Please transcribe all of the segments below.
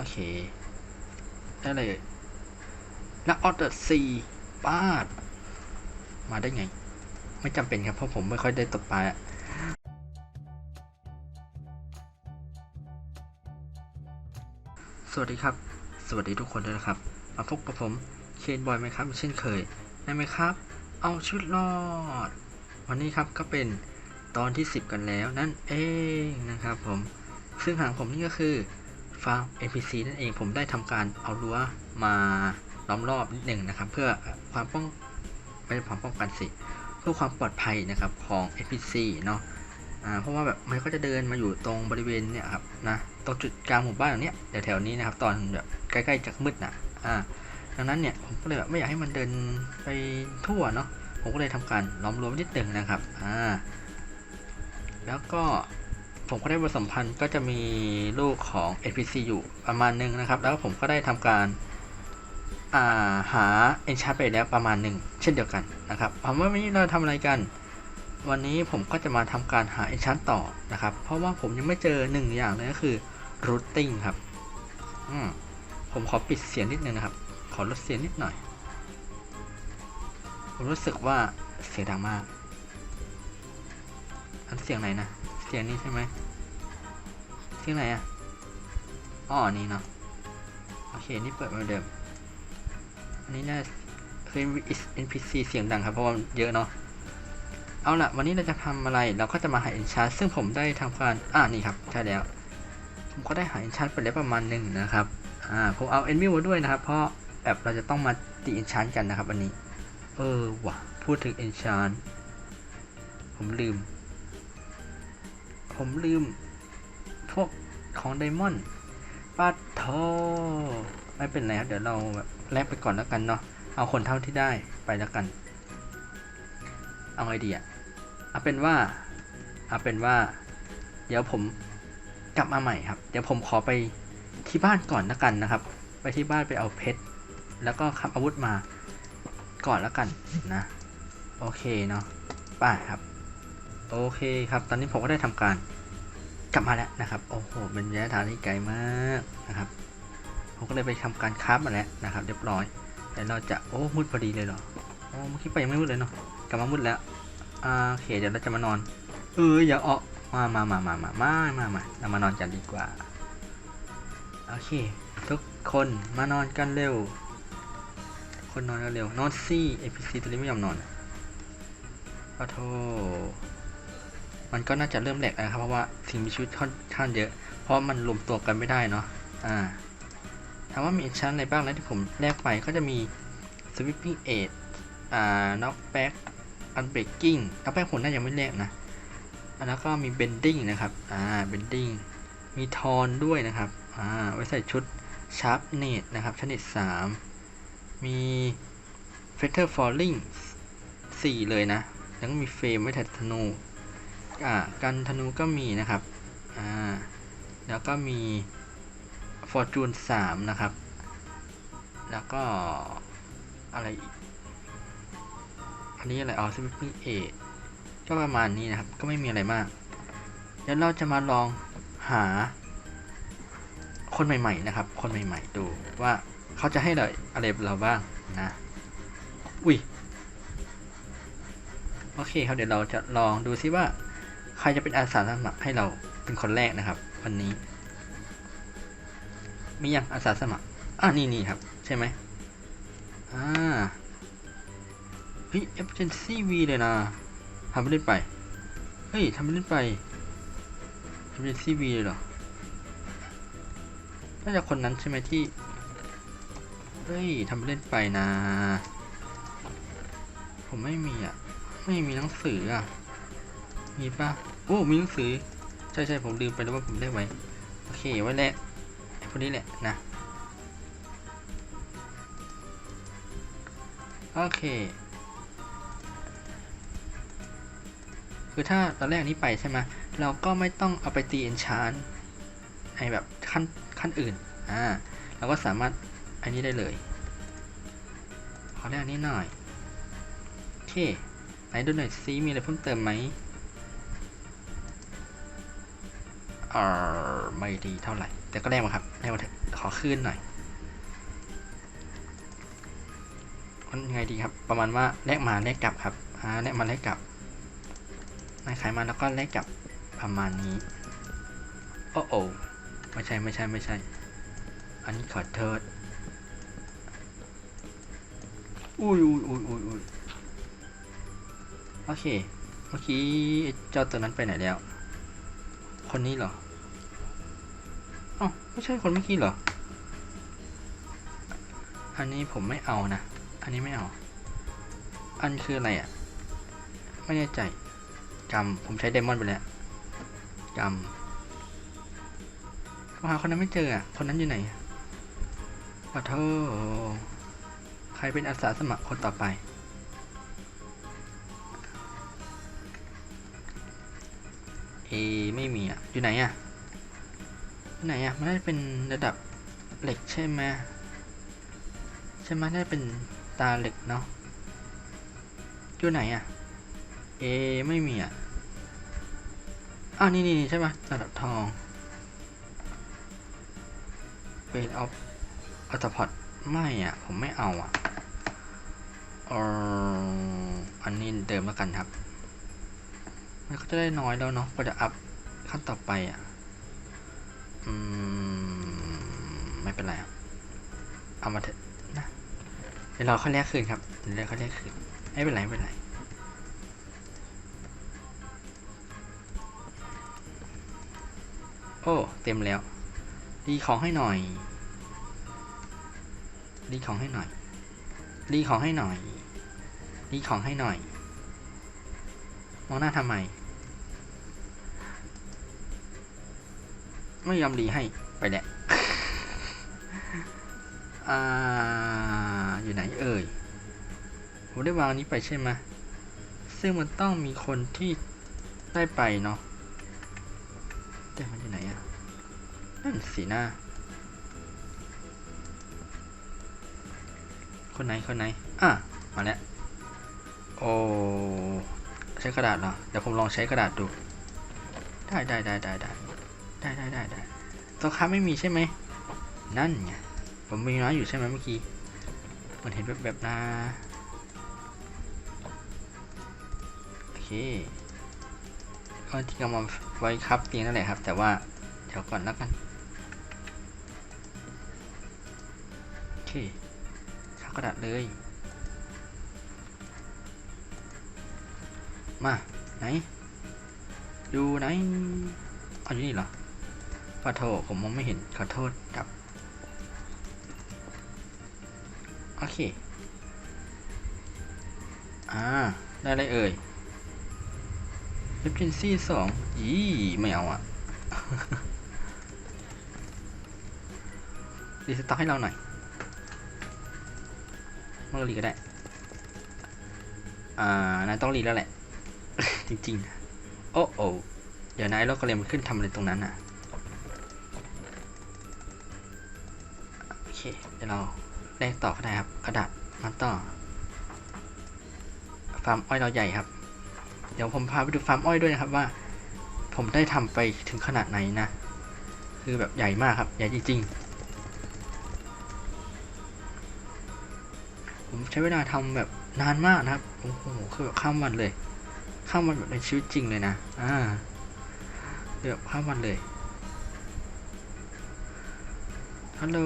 โอเค ได้เลยแล้วออเดอร์ซีป้าด มาได้ไง ไม่จำเป็นครับ เพราะผมไม่ค่อยได้ตกปลาอะสวัสดีครับ สวัสดีทุกคนด้วยนะครับ มาพบกับผมเคนบอยไหมครับเช่นเคยได้ไหมครับ เอาชุดรอด วันนี้ครับก็เป็นตอนที่ 10 กันแล้วนั่นเองนะครับผม ซึ่งหางผมนี่ก็คือ ฟาร์ม NPC นั่นเองผมได้ทำการเอารั้วมาล้อมรอบนิดหนึ่งนะครับ เพื่อความป้องไม่ใช่ความป้องกันสิเพื่อความปลอดภัยนะครับของ NPC เนาะเพราะว่าแบบมันก็จะเดินมาอยู่ตรงบริเวณเนี่ยครับนะตรงจุดกลางหมู่บ้านตรงเนี้ยแถวๆนี้นะครับ ตอนแบบใกล้ๆจะมืดนะอ่าดังนั้นเนี่ยผมก็เลยแบบไม่อยากให้มันเดินไปทั่วเนาะผมก็เลยทำการล้อมรวไว้นิดหนึ่งนะครับอ่าแล้วก็ ผมก็ได้บทสัมพันธ์ก็จะมีลูกของ NPC อยู่ประมาณหนึงนะครับ แล้วผมก็ได้ทำการาหา enchant ไปแล้วประมาณหนึ่งเช่นเดียวกันนะครับเอาว่าวันนี้เราทำอะไรกัน วันนี้ผมก็จะมาทำการหา enchant ต่อนะครับ เพราะว่าผมยังไม่เจอหนึ่งอย่างเลยก็คือ routing ครับผมขอปิดเสียงนิดนึงนะครับ ขอลดเสียงนิดหน่อย ผมรู้สึกว่าเสียงดังมาก อันเสียงไหนนะ เสียงนี้ใช่ไหมเสียงไหนอะอ๋อนี่เนาะโอเคนี่เปิดมาเหมือนเดิมอันนี้น่าคือ NPC เสียงดังครับเพราะว่ามันเยอะเนาะเอาละวันนี้เราจะทำอะไรเราก็จะมาหา enchant ซึ่งผมได้ทำการอ่านี่ครับใช่แล้ว ผมก็ได้หา enchant ไปแล้วประมาณหนึ่งนะครับอ่าผมเอา enemy มาด้วยนะครับ เพราะแบบเราจะต้องมาตี enchant กันนะครับวันนี้ เออว่ะพูดถึง enchant ผมลืม ผมลืม พวกของไดมอนด์ปัดโทไม่เป็นไรครับเดี๋ยวเราแบบแลกไปก่อนแล้วกันเนาะเอาคนเท่าที่ได้ไปแล้วกัน เอาไงดีอะเอาเป็นว่าเอาเป็นว่า เดี๋ยวผมกลับมาใหม่ครับ เดี๋ยวผมขอไปที่บ้านก่อนแล้วกันนะครับ ไปที่บ้านไปเอาเพชรแล้วก็ขับอาวุธมาก่อนแล้วกันนะ โอเคเนาะไป้าครับ โอเคครับ ตอนนี้ผมก็ได้ทำการกลับมาแล้วนะครับ โอ้โห เป็นระยะทางที่ไกลมากนะครับ ผมก็เลยไปทำการคราฟมาแล้วนะครับ เรียบร้อยเดี๋ยวเราจะ โอ้ มืดพอดีเลยเหรอ โอ้เมื่อกี้ไปยังไม่มืดเลยเนาะ กลับมามืดแล้วอ่าโอเค เดี๋ยวเราจะมานอน เออ อย่าออกมามามามามามามามาเรามานอนกันดีกว่า โอเค ทุกคนมานอนกันเร็ว คนนอนกันเร็วนอนซี่ APC ตัวนี้ไม่ยอมนอนขอโทษ มันก็น่าจะเริ่มแหลกนะครับเพราะว่าสิ่งมีชีวิตค่อนข้างเยอะ เพราะมันรวมตัวกันไม่ได้เนาะอ่าถามว่ามีชั้นอะไรบ้างนะที่ผมแลกไปก็จะมี sweeping edge อ่า knockback unbreaking knockback ผมน่ายังไม่แลกนะแล้วก็มี bending นะครับอ่า bending มีทอนด้วยนะครับอ่าไว้ใส่ชุด sharp net นะครับชนิด 3 มี feather falling 4 เลยนะ แล้วก็มีเฟรมไว้แทนธนู อ่ากันธนูก็มีนะครับอ่าแล้วก็มี fortune 3นะครับ แล้วก็อะไรอันนี้อะไรอ๋อ sweeping edge ก็ประมาณนี้นะครับ ก็ไม่มีอะไรมาก เดี๋ยวเราจะมาลองหา คนใหม่ ๆ นะครับ คนใหม่ ๆ ดูว่าเขาจะให้เราอะไรเราบ้างนะ อุ้ย โอเคครับ เดี๋ยวเราจะลองดูซิว่า ใครจะเป็นอาสาสมัครให้เราเป็นคนแรกนะครับ วันนี้ มียังอาสาสมัครอ่านี่นี่ครับ ใช่ไหมอ่าเฮ้ย emergency V เลยนะทำไปเล่นไป เฮ้ยทำไปเล่นไป emergency V เลยเหรอน่าจะคนนั้นใช่ไหมที่ เฮ้ยทำไปเล่นไปนะ ผมไม่มีอะ ไม่มีหนังสืออะ มีปะ อ้มีหนังสือ ใช่ใช่ผมลืมไปแล้วว่าผมได้ไว้โอเคไว้แหละไอ้พวกนี้แหละนะ โอเค คือถ้าตอนแรกนี้ไปใช่ไหมเราก็ไม่ต้องเอาไปตีเอนชานไอแบบขั้นขั้นอื่น อ่า เราก็สามารถอันนี้ได้เลยขอแรกนี้หน่อย โอเค ไหนดูหน่อยซิมีอะไรเพิ่มเติมไหม อ่าไม่ดีเท่าไหร่ แต่ก็แรกมาครับแรกมาเถอะขขอคืนหน่อยมันไงดีครับ ประมาณว่าแลกมาแลกกลับครับอ่าแลกมาแลกกลับนายขายมาแล้วก็แลกกลับประมาณนี้โอ้โอไม่ใช่ไม่ใช่ไม่ใช่ อันนี้ขอโทษอุ้ยอุ้ยอุ้ยอุ้ยอุ้ยโอเค เมื่อกี้เจ้าตัวนั้นไปไหนแล้ว คนนี้เหรออ้าไม่ใช่คนเมื่อกี้เหรอ อันนี้ผมไม่เอานะ อันนี้ไม่เอา อันคืออะไรอะ ไม่แน่ใจจำผมใช้ไดมอนไปแล้วจำผมหาคนนั้นไม่เจออะ คนนั้นอยู่ไหนอะขอโทษใครเป็นอาสาสมัครคนต่อไป เอไม่มีอะ อยู่ไหนอะอยู่ไหนอะ มันน่าจะเป็นระดับเหล็กใช่ไหมใช่ไหมน่าจะเป็นตาเหล็กเนาะ อยู่ไหนอะ เอไม่มีอะอ้าวนี่นี่ใช่ไหมระดับทองเป็นเอาอัตพอดไม่อะ ผมไม่เอาอะอออันนี้เดิมแล้วกันครับ มันก็จะได้น้อยแล้วเนาะพอจะอัพขั้นต่อไปอะ อืม ไม่เป็นไรครับเอามาเถอะนะเดี๋ยวเราค่อยแลกคืนครับเดี๋ยวเราค่อยแลกคืนไม่เป็นไรไม่เป็นไรโอ้ เต็มแล้ว รีของให้หน่อย รีของให้หน่อย รีของให้หน่อย รีของให้หน่อย มองหน้าทำไม ไม่ยอมรีให้ไปแหละอ่าอยู่ไหนเอ่ยผมได้วางนี้ไปใช่ไหมซึ่งมันต้องมีคนที่ได้ไปเนาะแต่มันอยู่ไหนอะนั่นสีหน้า คนไหนคนไหนอะมาแล้วโอ้ใช้กระดาษเหรอเดี๋ยวผมลองใช้กระดาษดู ได้ได้ได้ได้ได้ ได้ได้ได้ได้ตัวค้าไม่มีใช่ไหม นั่นไง ผมมีน้อยอยู่ใช่ไหมเมื่อกี้มันเห็นแบบแบบนะโอเคก็ที่เอามาไว้ครับเตียงนั่นแหละครับ แต่ว่าเดี๋ยวก่อนแล้วกันโอเคข้ากระดาษเลย มา ไหน ดูไหน เอาอยู่นี่เหรอ ขอโทษผมมองไม่เห็นขอโทษครับ โอเค อ่า ได้เลยเอ่ยเ e ป e นซี่สองยี่ไม่เอาอะรีสต็อกให้เราหน่อยเมื่อรีก็ได้ อ่านายต้องรีแล้วแหละ จริงๆ โอ้โอ้เดี๋ยวนายราก็เลมขึ้นทำอะไรตรงนั้นอะ เคเดี๋ยวเราแลกต่อก็ได้ครับ กระดาษมาต่อฟาร์มอ้อยเราใหญ่ครับ เดี๋ยวผมพาไปดูฟาร์มอ้อยด้วยนะครับว่า ผมได้ทำไปถึงขนาดไหนนะ คือแบบใหญ่มากครับ ใหญ่จริงๆ ผมใช้เวลาทำแบบนานมากนะครับ โอ้โห คือแบบข้ามวันเลย ข้ามวันแบบในชีวิตจริงเลยนะ อ่าแบบข้ามวันเลย ฮัลโหล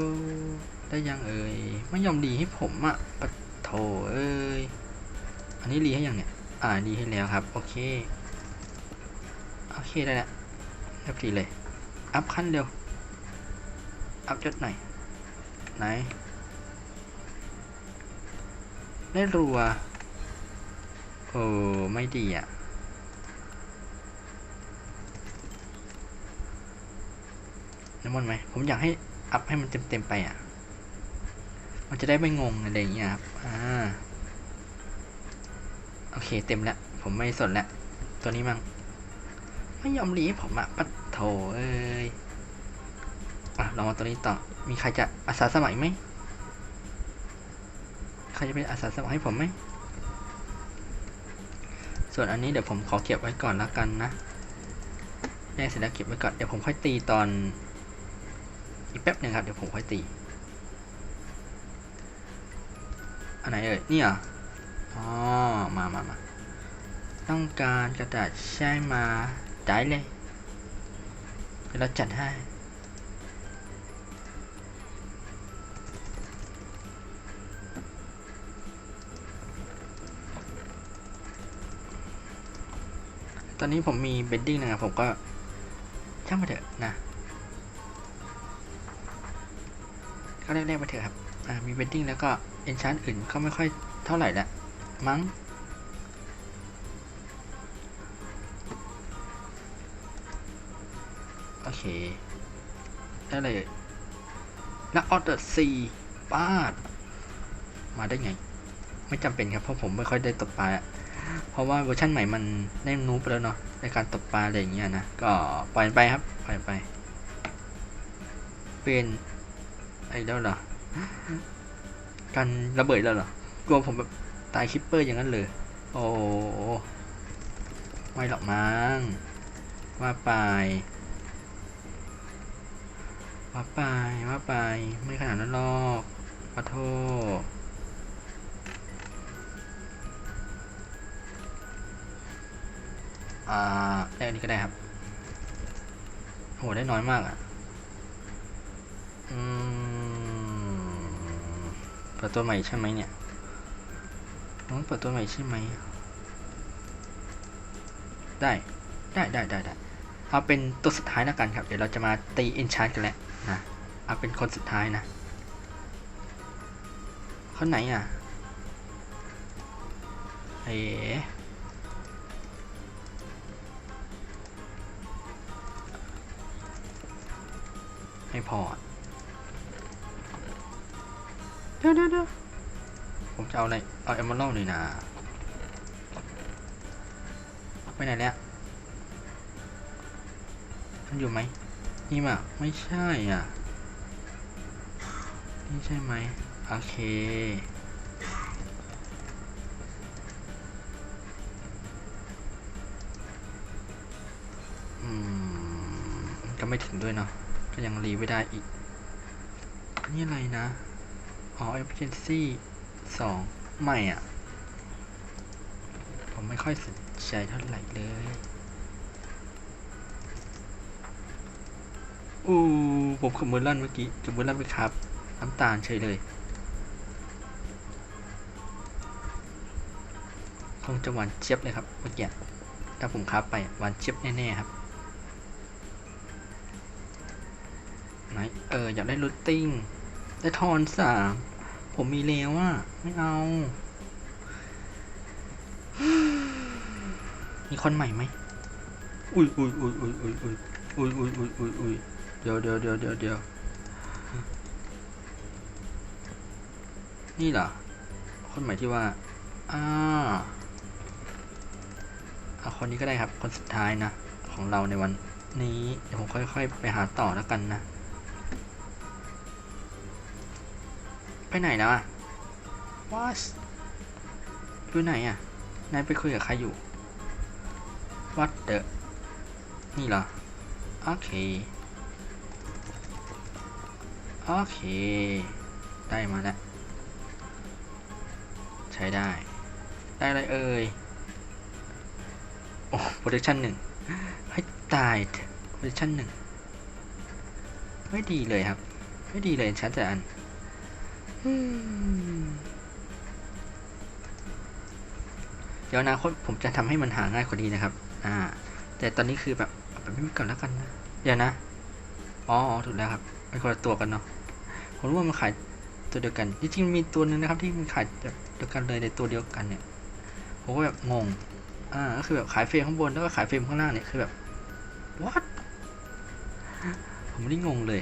ได้ยังเอ่ย ไม่ยอมรีให้ผมอะปะโถเอ้ย อันนี้รีให้ยังเนี่ย อ่ารีให้แล้วครับ โอเค โอเคได้แล้วเรียบร้อยเลย อัพขั้นเร็ว อัพยศหน่อย ไหน ได้รัว โอ้ ไม่ดีอะน้ำมันไหม ผมอยากให้ อัพให้มันเต็มๆไปอะ มันจะได้ไม่งงอะไรอย่างเงี้ยครับ อ่า โอเคเต็มแล้ว ผมไม่สนแล้ว ตัวนี้มั่งไม่ยอมรีให้ผมอะปัดโถเอ้ย อะลองมาตัวนี้ต่อ มีใครจะอาสาสมัครไหมใครจะเป็นอาสาสมัครให้ผมไหม ส่วนอันนี้เดี๋ยวผมขอเก็บไว้ก่อนแล้วกันนะแยกเสร็จแล้วเก็บไว้ก่อน เดี๋ยวผมค่อยตีตอน อีกแป๊บหนึ่งครับ เดี๋ยวผมค่อยตี อันไหนเอ่ยนี่เหรออ๋อมามามาต้องการกระดาษใช่มาได้เลยเดี๋ยวเราจัดให้ตอนนี้ผมมีเบดดิ้งนะครับผมก็ช่างมาเถอะนะ ก็แรกๆไปเถอะครับมีเบดดิ้งแล้วก็เอนชานอื่นก็ไม่ค่อยเท่าไหร่ละมั้งโอเค ได้เลยแล้วออเดอร์ซีปาด มาได้ไง ไม่จำเป็นครับ เพราะผมไม่ค่อยได้ตกปลาอะเพราะว่าเวอร์ชันใหม่มันได้นูบไปแล้วเนาะในการตกปลาอะไรอย่างเงี้ยนะ ก็ปล่อยไปครับ ปล่อยไป เป็น ไอ้แล้วเหรอการระเบิดแล้วเหรอกลัวผมแบบตายคิปเปอร์อย่างนั้นเลยโอ้โหไม่หรอกมั้งว่าไปว่าไปว่าไปไม่ขนาดนั้นหรอกขอโทษอ่าได้อันนี้ก็ได้ครับโหได้น้อยมากอะ อืม ปิดตัวใหม่ใช่ไหมเนี่ยน้องเปิดตัวใหม่ใช่ไหม ได้ ได้ได้ได้ได้เอาเป็นตัวสุดท้ายแล้วกันครับ เดี๋ยวเราจะมาตีอินชาร์กันแหล้วนะ เอาเป็นคนสุดท้ายนะคนไหนอะเอ๋ไม่พอ ดี๋ยวเดี๋ยวเดี๋ยวผมจะเอาอะไรเอาเอมเมอรัลหน่อยนะไปไหนแล้วมันอยู่ไหมนี่มาไม่ใช่อะ นี่ใช่ไหมโอเคอืมก็ไม่ถึงด้วยเนาะก็ยังรีไม่ได้อีก นี่อะไรนะ อ๋อ efficiency สองไม่อะ ผมไม่ค่อยสนใจเท่าไหร่เลยอู้ผมขับมือลั่นเมื่อกี้ขับมือลั่นไปครับ น้ำตาลเฉยเลย คงจะหวานเจี๊ยบเลยครับเมื่อกี้ถ้าผมคับไปหวานเจี๊ยบแน่ๆครับไหนเอออยากได้รูทติ้ง ได้ทอนสามผมมีแล้วอะไม่เอา มีคนใหม่ไหมอุ้ยอุ้ยอุ้ยอุ้ยอุ้ยอุ้ยอุ้ยอุ้ยอุ้ยอุ้ยอุ้ยเดี๋ยวเดี๋ยวเดี๋ยวเดี๋ยวเดี๋ยวนี่เหรอ คนใหม่ที่ว่า อ่าเอาคนนี้ก็ได้ครับ คนสุดท้ายนะ ของเราในวันนี้ เดี๋ยวผมค่อยๆ ไปหาต่อแล้วกันนะ ไปไหนแล้วอะวอสอยู่ไหนอะนายไปคุยกับใครอยู่ What the นี่เหรอ โอเค โอเค ได้มาแล้ว ใช้ได้ ได้อะไรเอ่ย โอ้ protection หนึ่งให้ตายเถอะ protection หนึ่งไม่ดีเลยครับ ไม่ดีเลยชัดแต่อันอืม เดี๋ยวอนาคตผมจะทำให้มันหาง่ายกว่านี้นะครับ อ่า แต่ตอนนี้คือแบบแบบไม่ก่อนแล้วกันนะ เดี๋ยวนะ อ๋อถูกแล้วครับเป็นคนละตัวกันเนาะ ผมรู้ว่ามันขายตัวเดียวกันจริงๆมีตัวหนึงนะครับ ที่มันขายแบบเดียวกันเลยในตัวเดียวกันเนี่ย ผมก็แบบงง อ่า ก็คือแบบขายเฟรมข้างบนแล้วก็ขายเฟรมข้างล่างเนี่ยคือแบบ what ผมไม่ได้งงเลย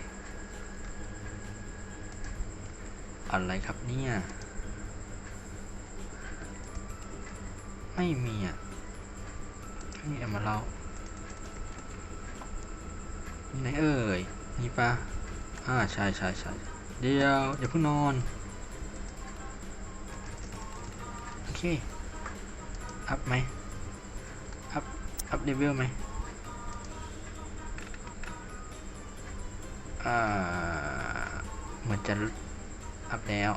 อะไรครับเนี่ย ไม่มีอะไม่มีเอามาเล่ามีไหนเอ่ยนี่ปะอ่าใช่ใช่ใช่เดี๋ยวอย่าเพิ่งนอน โอเค อัพไหมอัพ อัพเลเวลไหมออ่า เหมือนจะ อัพแล้ว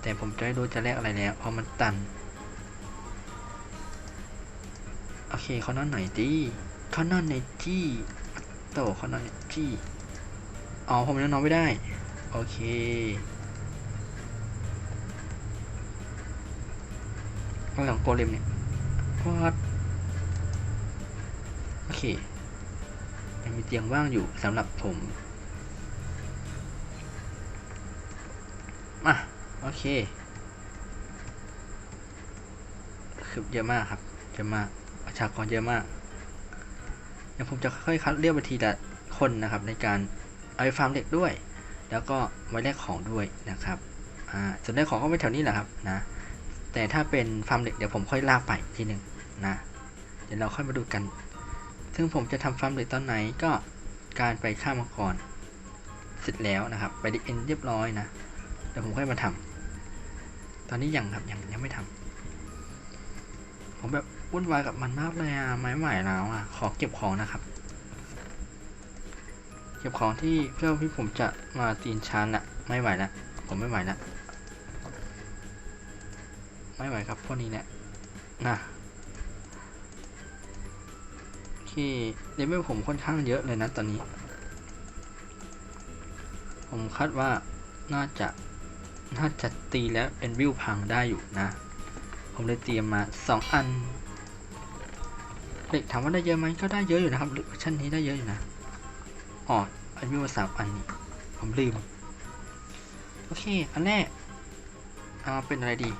แต่ผมจะไม่รู้จะแลกอะไรแล้วเพราะมันตัน โอเคเขานอนหน่อยดีเขานอนในจี้โตเขานอนในจี้อ๋อผมยังนอนไม่ได้ โอเคอะไรของโกเลมเนี่ยวัดโอเคยังมีเตียงว่างอยู่สำหรับผม มา โอเคคือเยอะมากครับเยอะมากประชากรเยอะมากเดี๋ยวผมจะค่อยๆคัดเลือกไปทีละคนนะครับ ในการเอาไปฟาร์มเหล็กด้วย แล้วก็ไว้แลกของด้วยนะครับอ่าส่วนแรกของก็ไปแถวนี้แหละครับนะแต่ถ้าเป็นฟาร์มเหล็กเดี๋ยวผมค่อยลากไปทีหนึ่งนะเดี๋ยวเราค่อยมาดูกัน ซึ่งผมจะทำฟาร์มเหล็กตอนไหนก็การไปฆ่ามังกรเสร็จแล้วนะครับ ไปดิเอ็นเรียบร้อยนะ ดี๋ยวผมค่อยมาทำตอนนี้ยังครับยังยังไม่ทำผมแบบวุ่นวายกับมันมากเลยอะไม่ไหวแล้วอะขอเก็บของนะครับ เก็บของที่เพื่อที่ผมจะมาตีนชานละไม่ไหวละผมไม่ไหวละไม่ไหวครับพวกนี้เนี่ยนะที่เลเวลผมค่อนข้างเยอะเลยนะตอนนี้ ผมคาดว่าน่าจะ น่าจะตีแล้วเป็นวิวพังได้อยู่นะ ผมเลยเตรียมมา 2 อันเหล็กถามว่าได้เยอะไหมก็ได้เยอะอยู่นะครับเวอร์ชันนี้ได้เยอะอยู่นะอ๋ออันวิวสามอันนี้ผมลืมโอเคอันแรกเอาเป็นอะไรดี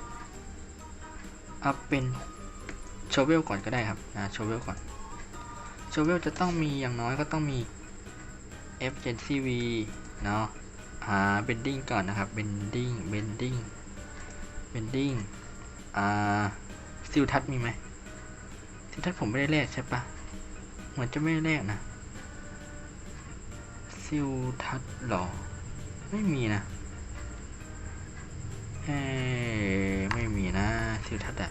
เอาเป็นโชเวลก่อนก็ได้ครับนะโชเวลก่อนโชเวลจะต้องมีอย่างน้อยก็ต้องมี F Gen CV เนาะ หา bending ก่อนนะครับ bending bending bending อ่าซิลทัศมีไหมซิลทัศผมไม่ได้แลกใช่ปะเหมือนจะไม่ได้แลกนะซิลทัศหรอ ไม่มีนะเอ้ไม่มีนะซิลทัศอะ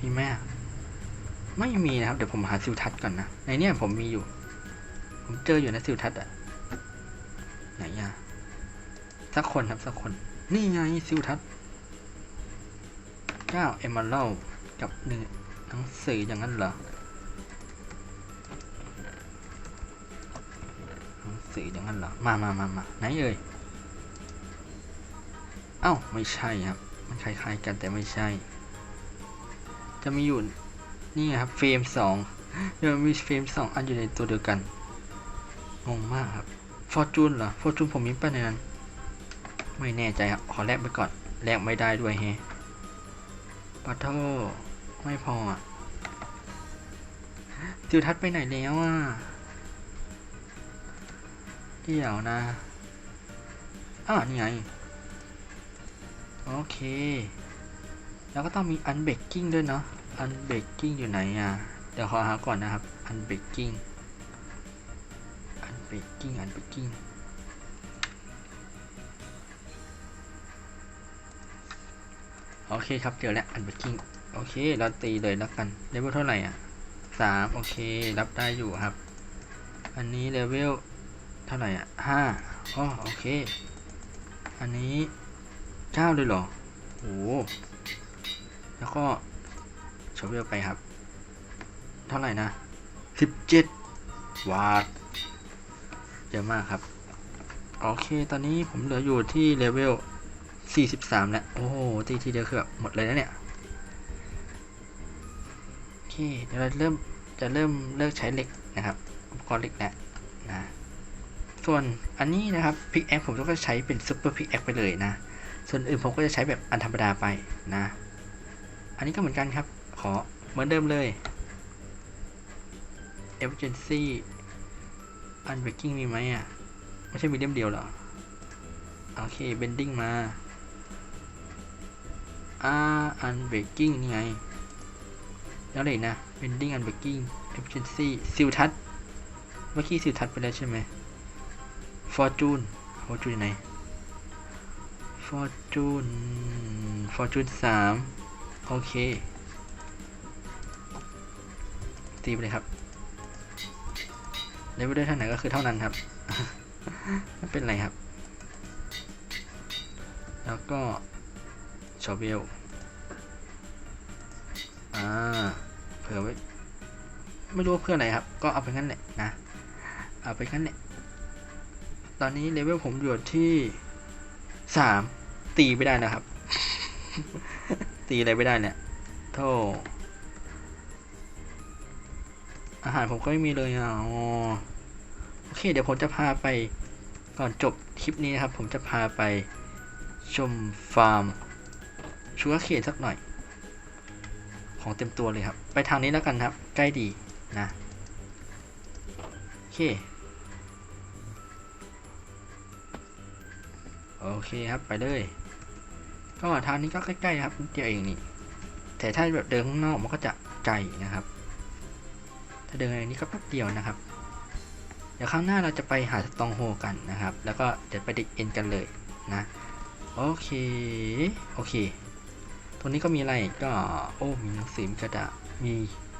มีไหมอะไม่มีนะครับ เดี๋ยวผมหาซิลทัศก่อนนะ ในเนี้ยผมมีอยู่ ผมเจออยู่นะซิลทัศอะไหนอะสักคนครับสักคน นี่ไงซิลทัศเก้าเอม r ร d กับหนึ่งหนังสืออย่างนั้นเหรอหนังสืออย่างนั้นเหรอ มามามามาไหนเอ่ยเอ้าไม่ใช่ครับ มันคล้ายๆกันแต่ไม่ใช่ จะมีอยู่นี่ครับเฟรมสองเดี๋ยวมีเฟรมสองอันอยู่ในตัวเดียวกัน งงมากครับฟอร์จูนเหรอฟอร์จูนผมมีป้ะในนั้นไม่แน่ใจครับขอแลกไปก่อนแลกไม่ได้ด้วยแฮะปัทโทไม่พออะจิวทัศไปไหนแล้วอะเดี๋ยวนะอ่าวนี่ไง โอเค แล้วก็ต้องมีอันเบกกิ้งด้วยเนาะอันเบกกิ้งอยู่ไหนอะ เดี๋ยวขอหาก่อนนะครับ อันเบกกิ้ง อันเบกกิ้งอันเบกกิ้งโอเคครับเจอแล้วอันเบกกิ้งโอเค เราตีเลยแล้วกันเลเวลเท่าไหร่อะสามโอเค รับได้อยู่ครับ อันนี้เลเวลเท่าไหร่อะห้าอ๋อโอเค อันนี้เก้าเลยเหรอโอ้แล้วก็ชเวลไปครับ เท่าไหร่นะสิบเจ็ดวาด เยอะมากครับ โอเคตอนนี้ผมเหลืออยู่ที่เลเวล 43 แล้ว โอ้โหตีทีเดียวคือแบบหมดเลยนะเนี่ย โอเค เดี๋ยวเราเริ่มจะเริ่มเลิกใช้เหล็กนะครับอุปกรณ์เหล็กแล้วนะส่วนอันนี้นะครับพิกแอคผมก็ใช้เป็นซุปเปอร์พิกแอคไปเลยนะ ส่วนอื่นผมก็จะใช้แบบอันธรรมดาไปนะ อันนี้ก็เหมือนกันครับ ขอเหมือนเดิมเลย emergency unbreaking มีไหมอะ ไม่ใช่มีเล่มเดียวเหรอ โอเค bending มาอ่า unbreaking นี่ไง แล้วเลยนะ bending unbreaking efficiency ซิลทัศเมื่อกี้ซิลทัศไปแล้วใช่ไหม fortune fortune อยู่ไหน fortune fortune สามโอเคตีไปเลยครับ เลเวลได้เท่าไหร่ก็คือเท่านั้นครับไม่เป็นไรครับ แล้วก็ชอเวลอ่าเผื่อไว้ไม่รู้เพื่ออะไรครับ ก็เอาไปงั้นแหละนะ เอาไปงั้นแหละ ตอนนี้เลเวลผมอยู่ที่สามตีไม่ได้นะครับ ตีอะไรไม่ได้เนี่ยโธ่ อาหารผมก็ไม่มีเลยอะอ๋อโอเค เดี๋ยวผมจะพาไปก่อนจบคลิปนี้นะครับ ผมจะพาไปชมฟาร์มชูการ์เคนสักหน่อย ของเต็มตัวเลยครับ ไปทางนี้แล้วกันครับ ใกล้ดีนะโอเคโอเคครับไปเลย ก็ทางนี้ก็ใกล้ๆครับเดียวเองนี่แต่ถ้าแบบเดินข้างนอกมันก็จะไกลนะครับ เดินในนี้ก็แป๊บเดียวนะครับ เดี๋ยวข้างหน้าเราจะไปหาสตองโฮกันนะครับ แล้วก็เดี๋ยวไปดิกเอ็นกันเลยนะ โอเค โอเค ตรงนี้ก็มีอะไรก็โอ้มีหนังสือมีกระดาษ มี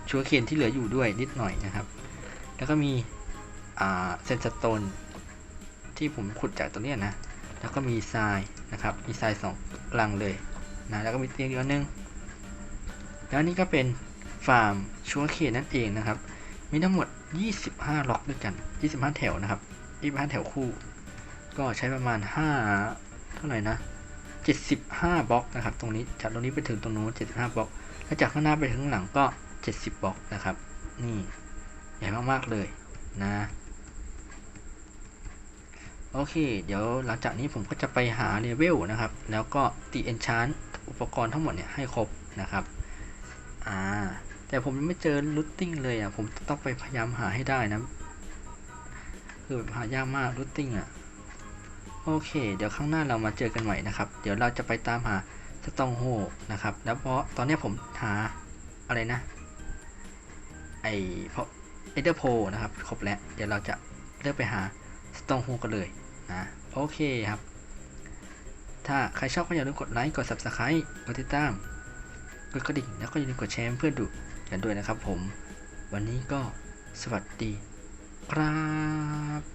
ชัวเคนที่เหลืออยู่ด้วยนิดหน่อยนะครับ แล้วก็มีอ่าเซนสโตนที่ผมขุดจากตัวเนี้ยนะ แล้วก็มีทรายนะครับ มีทรายสองลังเลยนะ แล้วก็มีเตียงอีกอันนึง แล้วนี่ก็เป็นฟาร์มชัวเคนนั่นเองนะครับ มีทั้งหมด 25 ล็อกด้วยกัน 25 แถวนะครับ25แถวคู่ ก็ใช้ประมาณ 5 เท่าไหร่นะ 75 บล็อกนะครับ ตรงนี้ จากตรงนี้ไปถึงตรงนู้น 75 บล็อก แล้วจากข้างหน้าไปถึงข้างหลังก็ 70 บล็อกนะครับ นี่ใหญ่มากๆเลยนะ โอเค เดี๋ยวหลังจากนี้ผมก็จะไปหาเลเวลนะครับ แล้วก็ตีเอนชานอุปกรณ์ทั้งหมดเนี่ยให้ครบนะครับ อ่า แต่ผมยังไม่เจอลูตติ้งเลยอะ ผมต้องไปพยายามหาให้ได้นะ คือหายากมากลูตติ้งอะ โอเค เดี๋ยวข้างหน้าเรามาเจอกันใหม่นะครับ เดี๋ยวเราจะไปตามหาสตองโฮนะครับ แล้วเพราะตอนนี้ผมหาอะไรนะ ไอเพราะเอเดอร์โพนะครับ ครบแล้ว เดี๋ยวเราจะเลือกไปหาสตองโฮกันเลยนะ โอเคครับ ถ้าใครชอบก็อย่าลืมกดไลค์ กด Subscribe กดติดตามกดกระดิ่งแล้วก็อย่าลืมกดแชร์เพื่อนดู กันด้วยนะครับผม วันนี้ก็สวัสดีครับ